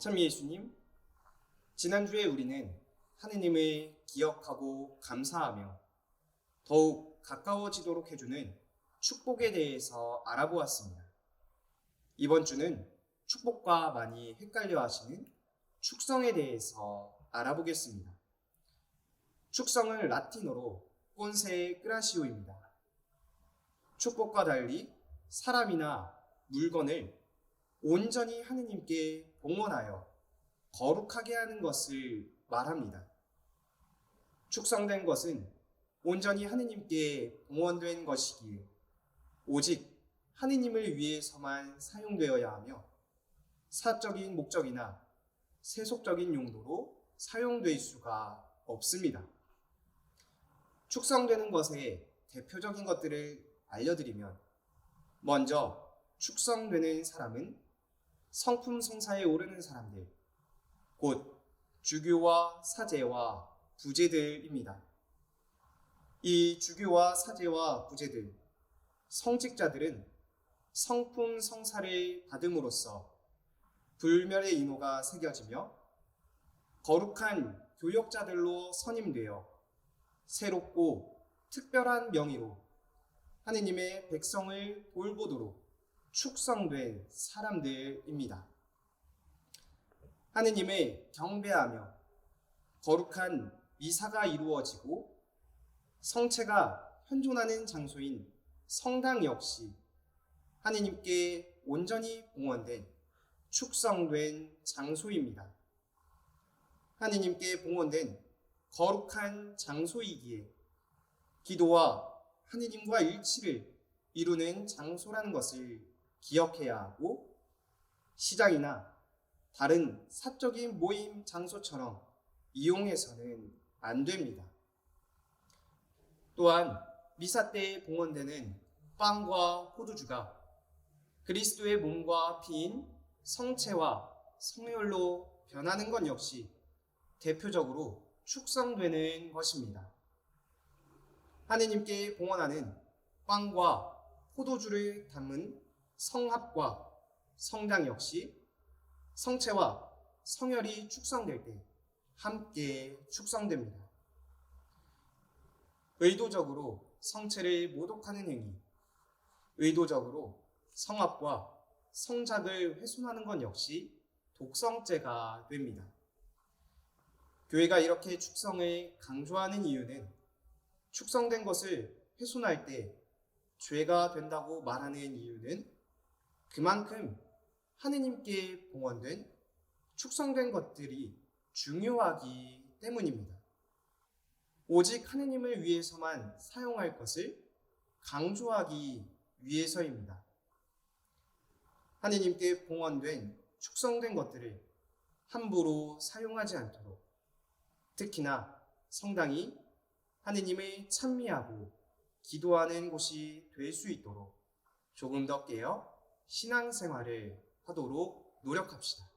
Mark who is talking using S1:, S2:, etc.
S1: 참 예수님, 지난주에 우리는 하느님을 기억하고 감사하며 더욱 가까워지도록 해주는 축복에 대해서 알아보았습니다. 이번 주는 축복과 많이 헷갈려 하시는 축성에 대해서 알아보겠습니다. 축성은 라틴어로 꼰세 끄라시오입니다. 축복과 달리 사람이나 물건을 온전히 하느님께 봉헌하여 거룩하게 하는 것을 말합니다. 축성된 것은 온전히 하느님께 봉헌된 것이기에 오직 하느님을 위해서만 사용되어야 하며 사적인 목적이나 세속적인 용도로 사용될 수가 없습니다. 축성되는 것의 대표적인 것들을 알려드리면 먼저 축성되는 사람은 성품 성사에 오르는 사람들, 곧 주교와 사제와 부제들입니다. 이 주교와 사제와 부제들, 성직자들은 성품 성사를 받음으로써 불멸의 인호가 새겨지며 거룩한 교역자들로 선임되어 새롭고 특별한 명의로 하느님의 백성을 돌보도록 축성된 사람들입니다. 하느님을 경배하며 거룩한 미사가 이루어지고 성체가 현존하는 장소인 성당 역시 하느님께 온전히 봉헌된 축성된 장소입니다. 하느님께 봉헌된 거룩한 장소이기에 기도와 하느님과 일치를 이루는 장소라는 것을 기억해야 하고 시장이나 다른 사적인 모임 장소처럼 이용해서는 안 됩니다. 또한 미사 때 봉헌되는 빵과 포도주가 그리스도의 몸과 피인 성체와 성혈로 변하는 것 역시 대표적으로 축성되는 것입니다. 하느님께 봉헌하는 빵과 포도주를 담은 성합과 성당 역시 성체와 성혈이 축성될 때 함께 축성됩니다. 의도적으로 성체를 모독하는 행위, 의도적으로 성합과 성작을 훼손하는 것 역시 독성죄가 됩니다. 교회가 이렇게 축성을 강조하는 이유는 축성된 것을 훼손할 때 죄가 된다고 말하는 이유는 그만큼 하느님께 봉헌된 축성된 것들이 중요하기 때문입니다. 오직 하느님을 위해서만 사용할 것을 강조하기 위해서입니다. 하느님께 봉헌된 축성된 것들을 함부로 사용하지 않도록 특히나 성당이 하느님을 찬미하고 기도하는 곳이 될 수 있도록 조금 더 깨어 신앙생활을 하도록 노력합시다.